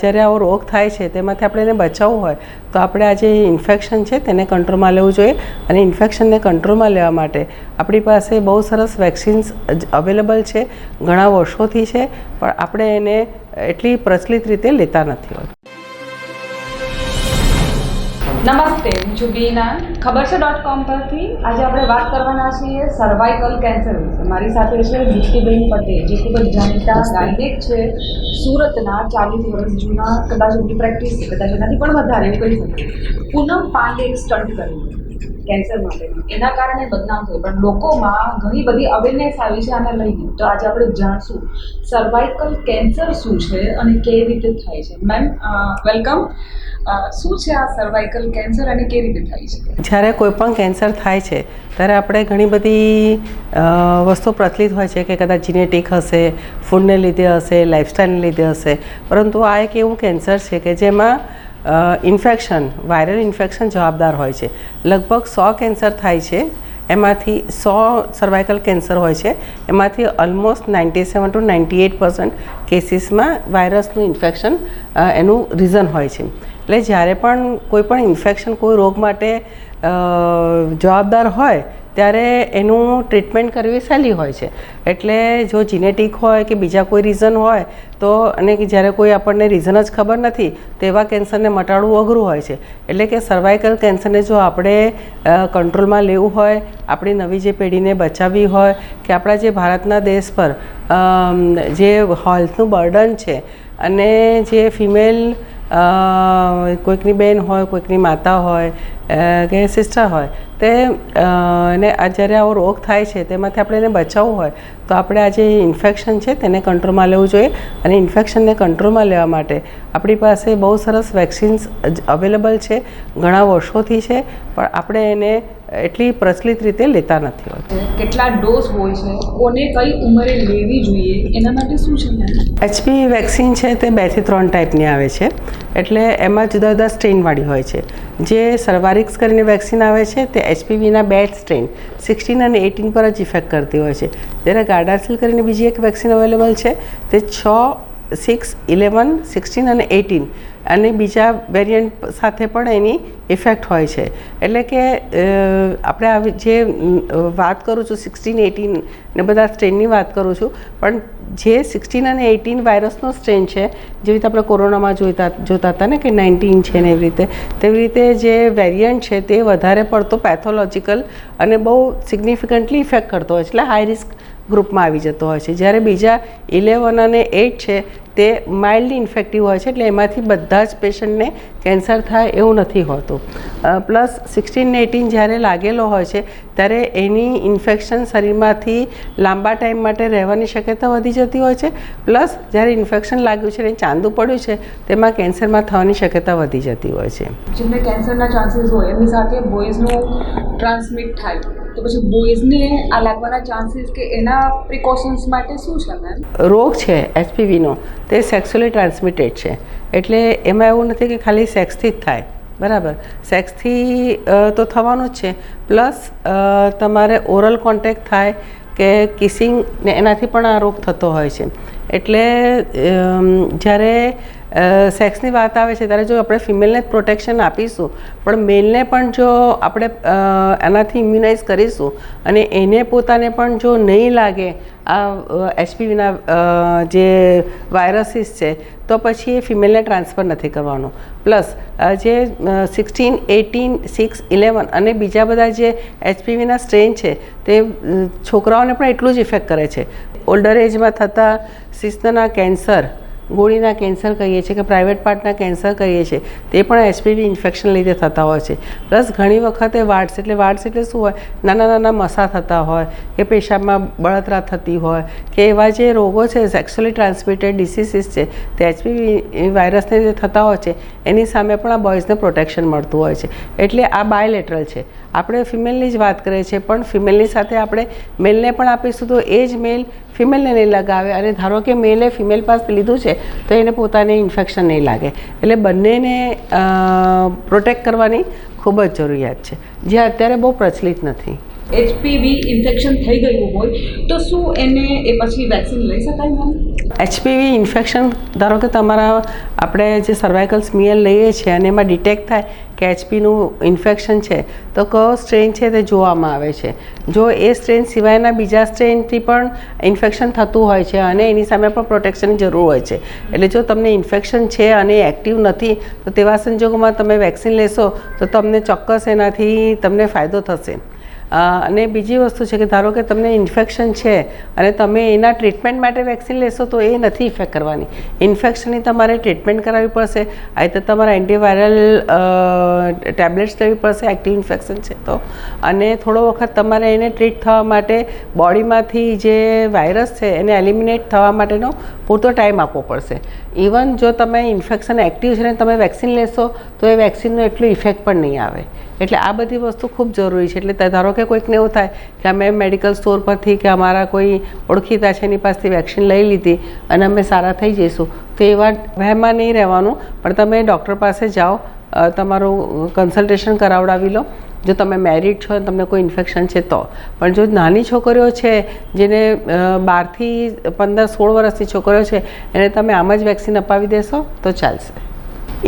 જ્યારે આવો રોગ થાય છે, તેમાંથી આપણે એને બચાવવું હોય, તો આપણે આ જે ઇન્ફેક્શન છે તેને કંટ્રોલમાં લેવું જોઈએ. અને ઇન્ફેક્શનને કંટ્રોલમાં લેવા માટે આપણી પાસે બહુ સરસ વેક્સિન્સ અવેલેબલ છે. ઘણા વર્ષોથી છે, પણ આપણે એને એટલી પ્રચલિત રીતે લેતા નથી હોતા. નમસ્તે, હું છું બીના ખબર છે ડોટ કોમ પરથી આજે આપણે વાત કરવાના છીએ સર્વાઇકલ કેન્સર વિશે. મારી સાથે છે દીપ્તિબેન પટેલ. જે ખૂબ જ જાણીતા ગાયનેક છે. સુરતના ચાલીસ વર્ષ જૂના, કદાચ એમની પ્રેક્ટિસ છે, કદાચ એનાથી પણ વધારે, એવું કહી શકીએ પૂનમ પાંડે એક સ્ટન્ટ કર્યું કેન્સર માટેનું. એના કારણે બદનામ થયું. પણ લોકોમાં ઘણી બધી અવેરનેસ આવી છે આને લઈને. તો આજે આપણે જાણશું સર્વાઇકલ કેન્સર શું છે અને કેવી રીતે થાય છે. મેમ વેલકમ શું છે આ સર્વાઇકલ કેન્સર અને કેવી રીતે થાય છે? જ્યારે કોઈ પણ કેન્સર થાય છે, ત્યારે આપણે ઘણી બધી વસ્તુ પ્રચલિત હોય છે કે કદાચ જીનેટિક હશે ફૂડને લીધે હશે લાઇફસ્ટાઈલને લીધે હશે. પરંતુ આ એક એવું કેન્સર છે કે જેમાં ઇન્ફેક્શન વાયરલ ઇન્ફેક્શન જવાબદાર હોય છે. લગભગ સો કેન્સર થાય છે, એમાંથી સો સર્વાઇકલ કેન્સર હોય છે, એમાંથી almost ninety seven to ninety eight percent કેસીસમાં વાયરસનું ઇન્ફેક્શન એનું રીઝન હોય છે. એટલે જ્યારે પણ કોઈ પણ ઇન્ફેક્શન કોઈ રોગ માટે જવાબદાર હોય, ત્યારે એનું ટ્રીટમેન્ટ કરવી સહેલી હોય છે. એટલે જો જીનેટિક હોય કે બીજા કોઈ રીઝન હોય, તો અને જ્યારે કોઈ આપણને રીઝન જ ખબર નથી તેવા કેન્સરને મટાડવું અઘરું હોય છે. એટલે કે સર્વાઇકલ કેન્સરને જો આપણે કંટ્રોલમાં લેવું હોય, આપણી નવી જે પેઢીને બચાવવી હોય, કે આપણા જે ભારતના દેશ પર જે હેલ્થનું બર્ડન છે, અને જે ફિમેલ કોઈકની બેન હોય, કોઈકની માતા હોય કે સિસ્ટર હોય, તે એને જ્યારે આવો રોગ થાય છે, તેમાંથી આપણે એને બચાવવું હોય, તો આપણે આ જે ઇન્ફેક્શન છે તેને કંટ્રોલમાં લેવું જોઈએ અને ઇન્ફેક્શનને કંટ્રોલમાં લેવા માટે આપણી પાસે બહુ સરસ વેક્સિન્સ અવેલેબલ છે, ઘણા વર્ષોથી છે, પણ આપણે એને એટલી પ્રચલિત રીતે લેતા નથી હોતી. કેટલા ડોઝ હોય છે? કોને કઈ ઉંમરે લેવી જોઈએ? એના માટે શું છે એચપી વેક્સિન છે તે બેથી ત્રણ ટાઈપની આવે છે. એટલે એમાં જુદા જુદા સ્ટ્રેનવાળી હોય છે. જે સર્વારિક્સ કરીને વેક્સિન આવે છે તે એચપીવીના બે સ્ટ્રેન સિક્સટીન અને એટીન પર જ ઇફેક્ટ કરતી હોય છે. જ્યારે ગાર્ડાસિલ કરીને બીજી એક વેક્સિન અવેલેબલ છે તે છ સિક્સ ઇલેવન સિક્સટીન અને એટીન અને બીજા વેરિયન્ટ સાથે પણ એની ઇફેક્ટ હોય છે. એટલે કે આપણે આવી જે વાત કરું છું સિક્સટીન એટીન ને બધા સ્ટ્રેનની વાત કરું છું, પણ જે સિક્સટીન અને એટીન વાયરસનો સ્ટ્રેન છે, જેવી રીતે આપણે કોરોનામાં જોઈતા, જોતા હતા ને કે નાઇન્ટીન છે ને એવી રીતે, તેવી રીતે જે વેરિયન્ટ છે તે વધારે પડતો પેથોલોજીકલ અને બહુ સિગ્નિફિકન્ટલી ઇફેક્ટ કરતો હોય છે. એટલે હાઈ રિસ્ક ગ્રુપમાં આવી જતો હોય છે. જ્યારે બીજા ઇલેવન અને એઇટ છે, તે માઇલ્ડલી ઇન્ફેક્ટિવ હોય છે, એટલે એમાંથી બધા જ પેશન્ટને કેન્સર થાય એવું નથી હોતું. પ્લસ સિક્સટીન એટીન જ્યારે લાગેલો હોય છે, ત્યારે એની ઇન્ફેક્શન શરીરમાંથી લાંબા ટાઈમ માટે રહેવાની શક્યતા વધી જતી હોય છે. પ્લસ જ્યારે ઇન્ફેક્શન લાગ્યું છે અને ચાંદું પડ્યું છે, તેમાં કેન્સરમાં થવાની શક્યતા વધી જતી હોય છે. જેમને કેન્સરના ચાન્સીસ હોય, એમની સાથે બોયઝનું ટ્રાન્સમિટ થાય. તો પછી બોયઝને આ લાગવાના ચાન્સીસ કે એના પ્રિકોશન્સ માટે શું છે મેમ રોગ છે એચપીવીનો તે સેક્સ્યુઅલી ટ્રાન્સમિટેડ છે. એટલે એમાં એવું નથી કે ખાલી સેક્સથી જ થાય. બરાબર? સેક્સથી તો થવાનું જ છે. પ્લસ તમારે ઓરલ કોન્ટેક્ટ થાય કે કિસિંગ ને એનાથી પણ આ રોગ થતો હોય છે. એટલે જ્યારે સેક્સની વાત આવે છે, ત્યારે જો આપણે ફિમેલને પ્રોટેક્શન આપીશું, પણ મેલને પણ જો આપણે એનાથી ઇમ્યુનાઇઝ કરીશું અને એને પોતાને પણ જો નહીં લાગે આ એચપીવીના જે વાયરસીસ છે, તો પછી એ ફિમેલને ટ્રાન્સફર નથી કરવાનો. પ્લસ જે સિક્સટીન એટીન સિક્સ ઇલેવન અને બીજા બધા જે એચપીવીના સ્ટ્રેન છે, તે છોકરાઓને પણ એટલું જ ઇફેક્ટ કરે છે. ઓલ્ડર એજમાં થતા શિસ્તના કેન્સર ગોળીના કેન્સર કહીએ છીએ કે પ્રાઇવેટ પાર્ટના કેન્સર કહીએ છીએ, તે પણ એચપીવી ઇન્ફેક્શન લીધે થતા હોય છે. પ્લસ ઘણી વખતે વાટ્સ એટલે વાટ્સ એટલે શું હોય? નાના નાના મસા થતા હોય, કે પેશાબમાં બળતરા થતી હોય, કે એવા જે રોગો છે સેક્સ્યુઅલી ટ્રાન્સમિટેડ ડિસીસીસ છે, તે એચપીવી વાયરસને જે થતા હોય છે, એની સામે પણ આ બોયઝને પ્રોટેક્શન મળતું હોય છે. એટલે આ બાયલેટરલ છે. આપણે ફિમેલની જ વાત કરીએ છીએ, પણ ફિમેલની સાથે આપણે મેલને પણ આપીશું, તો એ જ મેલ ફિમેલને નહીં લગાવે. અને ધારો કે મેલે ફિમેલ પાસે લીધું છે, તો એને પોતાને ઇન્ફેક્શન નહીં લાગે. એટલે બંનેને પ્રોટેક્ટ કરવાની ખૂબ જ જરૂરિયાત છે. જે અત્યારે બહુ પ્રચલિત નથી. એચપીવી ઇન્ફેક્શન થઈ ગયું હોય, તો શું એને એ પછી વેક્સિન લઈ શકાય મેમ? એચપીવી ઇન્ફેક્શન ધારો કે તમારા આપણે જે સર્વાઇકલ સ્મિયર લઈએ છીએ અને એમાં ડિટેક્ટ થાય કે એચપીનું ઇન્ફેક્શન છે, તો કયો સ્ટ્રેન છે તે જોવામાં આવે છે. જો એ સ્ટ્રેન સિવાયના બીજા સ્ટ્રેનથી પણ ઇન્ફેક્શન થતું હોય છે અને એની સામે પણ પ્રોટેક્શનની જરૂર હોય છે. એટલે જો તમને ઇન્ફેક્શન છે અને એક્ટિવ નથી, તો તેવા સંજોગોમાં તમે વેક્સિન લેશો, તો તમને ચોક્કસ એનાથી તમને ફાયદો થશે. અને બીજી વસ્તુ છે કે ધારો કે તમને ઇન્ફેક્શન છે અને તમે એના ટ્રીટમેન્ટ માટે વેક્સિન લેશો તો એ નથી ઇફેક્ટ કરવાની. ઇન્ફેક્શનની તમારે ટ્રીટમેન્ટ કરાવવી પડશે, આ તો તમારે એન્ટીવાયરલ ટેબ્લેટ્સ લેવી પડશે, એક્ટિવ ઇન્ફેક્શન છે તો. અને થોડો વખત તમારે એને ટ્રીટ થવા માટે બોડીમાંથી જે વાયરસ છે એને એલિમિનેટ થવા માટેનો પૂરતો ટાઈમ આપવો પડશે. ઇવન જો તમે ઇન્ફેક્શન એક્ટિવ છે ને તમે વેક્સિન લેશો તો એ વેક્સિનનો એટલો ઇફેક્ટ પણ નહીં આવે. એટલે આ બધી વસ્તુ ખૂબ જરૂરી છે. એટલે ધારો કે કોઈકને એવું થાય કે અમે મેડિકલ સ્ટોર પરથી કે અમારા કોઈ ઓળખીતા છે એની પાસેથી વેક્સિન લઈ લીધી અને અમે સારા થઈ જઈશું, તો એવા વહેમાં નહીં રહેવાનું. પણ તમે ડૉક્ટર પાસે જાઓ તમારું કન્સલ્ટેશન કરાવડાવી લો. જો તમે મેરિડ છો તમને કોઈ ઇન્ફેક્શન છે તો. પણ જો નાની છોકરીઓ છે, જેને બારથી પંદર સોળ વર્ષની છોકરીઓ છે, એને તમે આમ જ વેક્સિન અપાવી દેશો તો ચાલશે.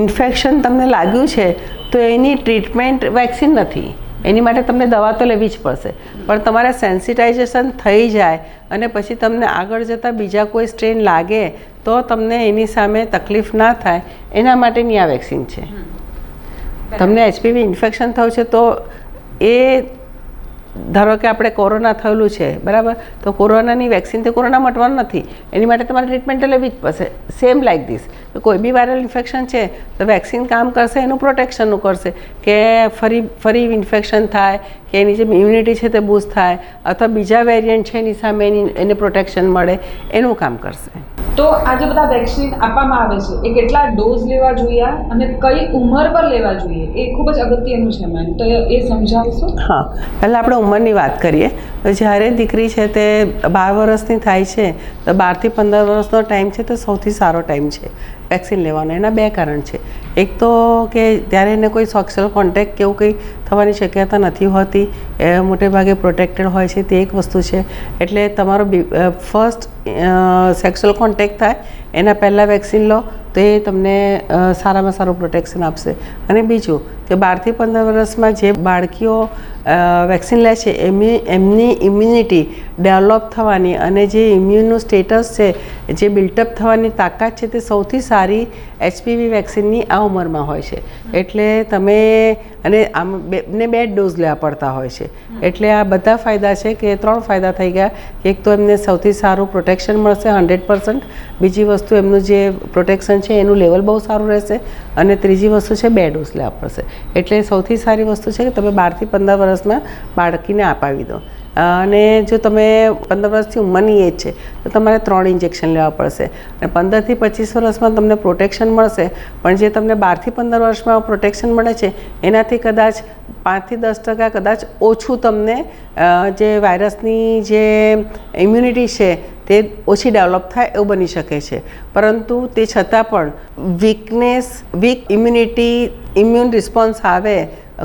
ઇન્ફેક્શન તમને લાગ્યું છે તો એની ટ્રીટમેન્ટ વેક્સિન નથી. એની માટે તમને દવા તો લેવી જ પડશે. પણ તમારે સેન્સિટાઇઝેશન થઈ જાય અને પછી તમને આગળ જતાં બીજા કોઈ સ્ટ્રેન લાગે તો તમને એની સામે તકલીફ ના થાય એના માટેની આ વેક્સિન છે. તમને એચપીવી ઇન્ફેક્શન થયું છે તો એ ધારો કે આપણે કોરોના થયેલું છે, બરાબર? તો કોરોનાની વેક્સિનથી કોરોના મટવાનું નથી. એની માટે તમારે ટ્રીટમેન્ટ લેવી જ પડશે. સેમ લાઇક ધીસ કોઈ બી વાયરલ ઇન્ફેક્શન છે, તો વેક્સિન કામ કરશે, એનું પ્રોટેક્શનનું કરશે. કે ફરી ફરી ઇન્ફેક્શન થાય, કે એની જે ઇમ્યુનિટી છે તે બૂસ્ટ થાય, અથવા બીજા વેરિયન્ટ છે એની સામે એની, એને પ્રોટેક્શન મળે, એનું કામ કરશે. તો આ જે બધા વેક્સિન આપવામાં આવે છે. એ કેટલા ડોઝ લેવા જોઈએ અને કઈ ઉંમર પર લેવા જોઈએ એ ખૂબ જ અગત્યનું છે મેમ તો એ સમજાવશો? હા, પહેલાં આપણે ઉંમરની વાત કરીએ. જ્યારે દીકરી છે તે બાર વર્ષની થાય છે, તો બારથી પંદર વર્ષનો ટાઈમ છે તો સૌથી સારો ટાઈમ છે, વેક્સિન લેવાનો. એના બે કારણ છે. એક તો કે ત્યારે એને કોઈ સોક્શિયલ કોન્ટેક્ટ કે એવું કંઈ થવાની શક્યતા નથી હોતી, એ મોટે ભાગે પ્રોટેક્ટેડ હોય છે તે એક વસ્તુ છે. એટલે તમારો ફર્સ્ટ સેક્સ્યુઅલ કોન્ટેક્ટ થાય, એના પહેલાં વેક્સિન લો, તો એ તમને સારામાં સારું પ્રોટેક્શન આપશે. અને બીજું કે બારથી પંદર વર્ષમાં જે બાળકીઓ વેક્સિન લે છે એમની એમની ઇમ્યુનિટી ડેવલપ થવાની અને જે ઇમ્યુનનું સ્ટેટસ છે, જે બિલ્ટઅપ થવાની તાકાત છે તે સૌથી સારી એચપીવી વેક્સિનની આ ઉંમરમાં હોય છે. એટલે તમે, અને આમ બે, ને બે ડોઝ લેવા પડતા હોય છે. એટલે આ બધા ફાયદા છે કે ત્રણ ફાયદા થઈ ગયા. એક તો એમને સૌથી સારું પ્રોટેક્શન મળશે હંડ્રેડ પર્સન્ટ. બીજી વસ્તુ એમનું જે પ્રોટેક્શન છે એનું લેવલ બહુ સારું રહેશે. અને ત્રીજી વસ્તુ છે બે ડોઝ લેવા પડશે. એટલે સૌથી સારી વસ્તુ છે કે તમે બારથી પંદર વર્ષમાં બાળકીને અપાવી દો. અને જો તમે પંદર વર્ષથી ઉંમરની એજ છે, તો તમારે ત્રણ ઇન્જેક્શન લેવા પડશે. અને પંદરથી પચીસ વર્ષમાં તમને પ્રોટેક્શન મળશે, પણ જે તમને બારથી પંદર વર્ષમાં પ્રોટેક્શન મળે છે, એનાથી કદાચ પાંચથી દસ ટકા કદાચ ઓછું તમને જે વાયરસની જે ઇમ્યુનિટી છે તે ઓછી ડેવલપ થાય એવું બની શકે છે. પરંતુ તે છતાં પણ weakness week immunity immune response આવે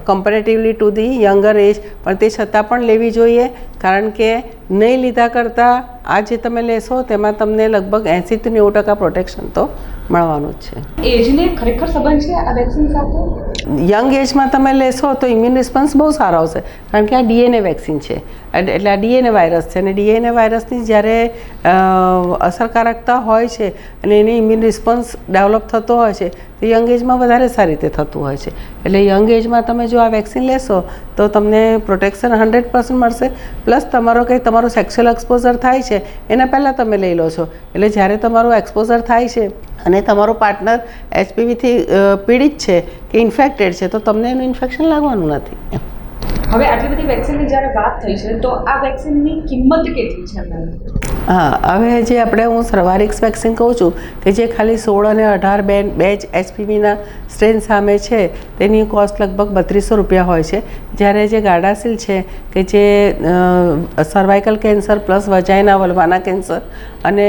comparatively to the younger age પણ તે છતાં પણ લેવી જોઈએ. કારણ કે નહીં લીધા કરતાં આ જે તમે લેશો તેમાં તમને લગભગ એંસીથી નેવું ટકા પ્રોટેક્શન તો મળવાનું જ છે. એજને ખરેખર સંબંધ છે આ વેક્સિન સાથે? યંગ એજમાં તમે લેશો તો ઇમ્યુન રિસ્પોન્સ બહુ સારો આવશે. કારણ કે આ ડીએનએ વેક્સિન છે. એટલે આ ડીએનએ વાયરસ છે અને ડીએનએ વાયરસની જ્યારે અસરકારકતા હોય છે અને એની ઇમ્યુન રિસ્પોન્સ ડેવલપ થતો હોય છે, તો યંગ એજમાં વધારે સારી રીતે થતું હોય છે. એટલે યંગ એજમાં તમે જો આ વેક્સિન લેશો, તો તમને પ્રોટેક્શન હંડ્રેડ પર્સન્ટ મળશે. પ્લસ તમારો કંઈ તમારું સેક્સ્યુઅલ એક્સપોઝર થાય છે, એના પહેલાં તમે લઈ લો છો. એટલે જ્યારે તમારું એક્સપોઝર થાય છે અને તમારો પાર્ટનર એચપીવીથી પીડિત છે કે ઇન્ફેક્ટેડ છે તો તમને એનું ઇન્ફેક્શન લાગવાનું નથી. હવે આટલી બધી વેક્સિનની જ્યારે વાત થઈ છે તો આ વેક્સિનની કિંમત કેટલી છે હા હવે જે આપણે હું સર્વારિક્સ વેક્સિન કહું છું કે જે ખાલી સોળ અને અઢાર બેન બે જ એચપીવીના સ્ટ્રેન સામે છે તેની કોસ્ટ લગભગ બત્રીસો રૂપિયા હોય છે. જ્યારે જે ગાર્ડાસિલ છે, કે જે સર્વાઇકલ કેન્સર પ્લસ વજાઈના વલવાના કેન્સર અને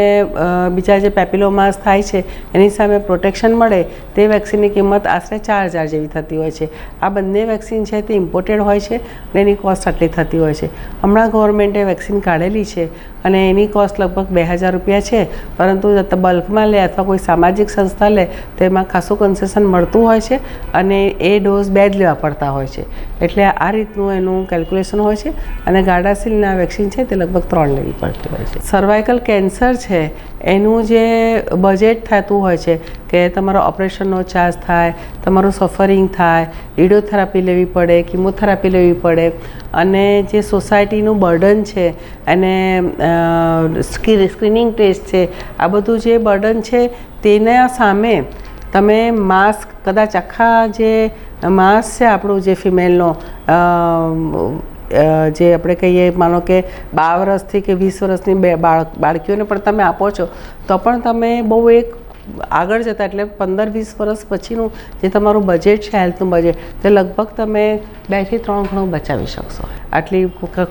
બીજા જે પેપિલોમાસ થાય છે, એની સામે પ્રોટેક્શન મળે, તે વેક્સિનની કિંમત આશરે ચાર હજાર જેવી થતી હોય છે. આ બંને વેક્સિન છે તે ઇમ્પોર્ટેડ હોય છે અને એની કોસ્ટ આટલી થતી હોય છે. હમણાં ગવર્મેન્ટે વેક્સિન કાઢેલી છે અને એની કોસ્ટ લગભગ બે હજાર રૂપિયા છે. પરંતુ બલ્કમાં લે અથવા કોઈ સામાજિક સંસ્થા લે, તો એમાં ખાસું કન્સેશન મળતું હોય છે અને એ ડોઝ બે જ લેવા પડતા હોય છે. એટલે આ રીતનું એનું કેલ્ક્યુલેશન હોય છે અને ગાર્ડાસિલના વેક્સિન છે તે લગભગ ત્રણ લેવી પડતી હોય છે. સર્વાઇકલ કેન્સર છે, એનું જે બજેટ થતું હોય છે કે તમારો ઓપરેશનનો ચાર્જ થાય, તમારું સફરિંગ થાય રેડિયોથેરાપી લેવી પડે કિમોથેરાપી લેવી પડે અને જે સોસાયટીનું બર્ડન છે અને સ્ક્રીનિંગ ટેસ્ટ છે, આ બધું જે બર્ડન છે તેના સામે તમે માસ્ક કદાચ આખા જે માસ છે, આપણું જે ફિમેલનો જે આપણે કહીએ, માનો કે બાર વર્ષથી કે વીસ વર્ષની બે બાળક બાળકીઓને પણ તમે આપો છો, તો પણ તમે બહુ એક આગળ જતાં એટલે પંદર, વીસ વર્ષ પછીનું જે તમારું બજેટ છે હેલ્થનું બજેટ તે લગભગ તમે બેથી ત્રણ ગણું બચાવી શકશો. આટલી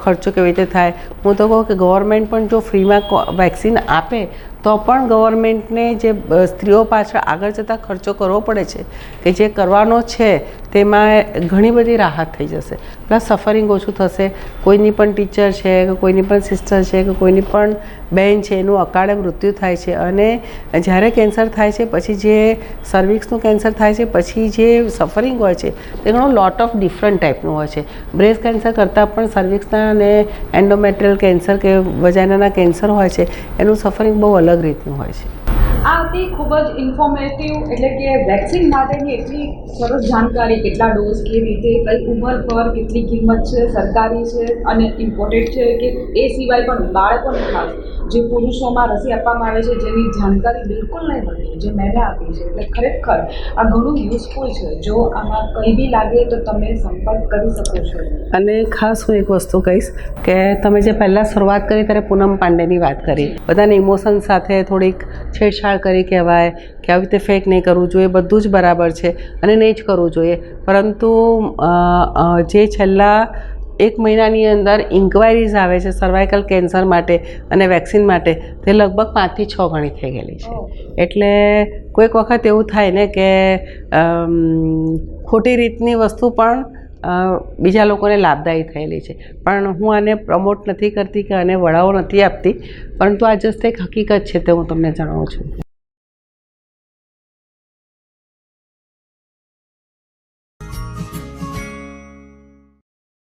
ખર્ચો કેવી રીતે થાય? હું તો કહું કે ગવર્મેન્ટ પણ જો ફ્રીમાં વેક્સિન આપે, તો પણ ગવર્મેન્ટને જે સ્ત્રીઓ પાછળ આગળ જતાં ખર્ચો કરવો પડે છે. કે જે કરવાનો છે તેમાં ઘણી બધી રાહત થઈ જશે. પ્લસ સફરિંગ ઓછું થશે. કોઈની પણ ટીચર છે કે કોઈની પણ સિસ્ટર છે કે કોઈની પણ બહેન છે, એનું અકાળે મૃત્યુ થાય છે અને જ્યારે કેન્સર થાય છે, પછી જે સર્વિક્સનું કેન્સર થાય છે, પછી જે સફરિંગ હોય છે, તે ઘણો લોટ ઓફ ડિફરન્ટ ટાઈપનું હોય છે. બ્રેસ્ટ કેન્સર કરતાં પણ સર્વિક્સના અને એન્ડોમેટ્રિયલ કેન્સર કે વજાઇનાના કેન્સર હોય છે, એનું સફરિંગ બહુ અલગ રીતનું હોય છે. આ હતી ખૂબ જ ઇન્ફોર્મેટિવ એટલે કે વેક્સિન માટેની એટલી સરસ જાણકારી, કેટલા ડોઝ કેવી રીતે, કઈ ઉંમર પર, કેટલી કિંમત છે, સરકારી છે અને ઇમ્પોર્ટેડ છે કે એ સિવાય પણ બાળકોને ખાસ. જે પુરુષોમાં રસી આપવામાં આવે છે જેની જાણકારી બિલકુલ નહીં મળતી, જે મેં આપી છે, એટલે ખરેખર આ ઘણું યુઝફુલ છે. જો આમાં કંઈ બી લાગે તો તમે સંપર્ક કરી શકો છો. અને ખાસ હું એક વસ્તુ કહીશ કે તમે જે પહેલાં શરૂઆત કરી ત્યારે પૂનમ પાંડેની વાત કરી. બધાને ઇમોશન સાથે થોડીક છેડછાડ કરી કહેવાય કે આવી રીતે ફેક નહીં કરવું જોઈએ, બધું જ બરાબર છે. અને નહીં જ કરવું જોઈએ. પરંતુ જે છેલ્લા એક મહિનાની અંદર ઇન્ક્વાયરીઝ આવે છે સર્વાઇકલ કેન્સર માટે અને વેક્સિન માટે તે લગભગ પાંચથી છ ગણી થઈ ગયેલી છે. એટલે કોઈક વખત એવું થાય ને કે ખોટી રીતની વસ્તુ પણ બીજા લોકોને લાભદાયી થયેલી છે. પણ હું આને પ્રમોટ નથી કરતી કે આને વડાઓ નથી આપતી પરંતુ આ જસ્ટ એક હકીકત છે તે હું તમને જણાવું છું.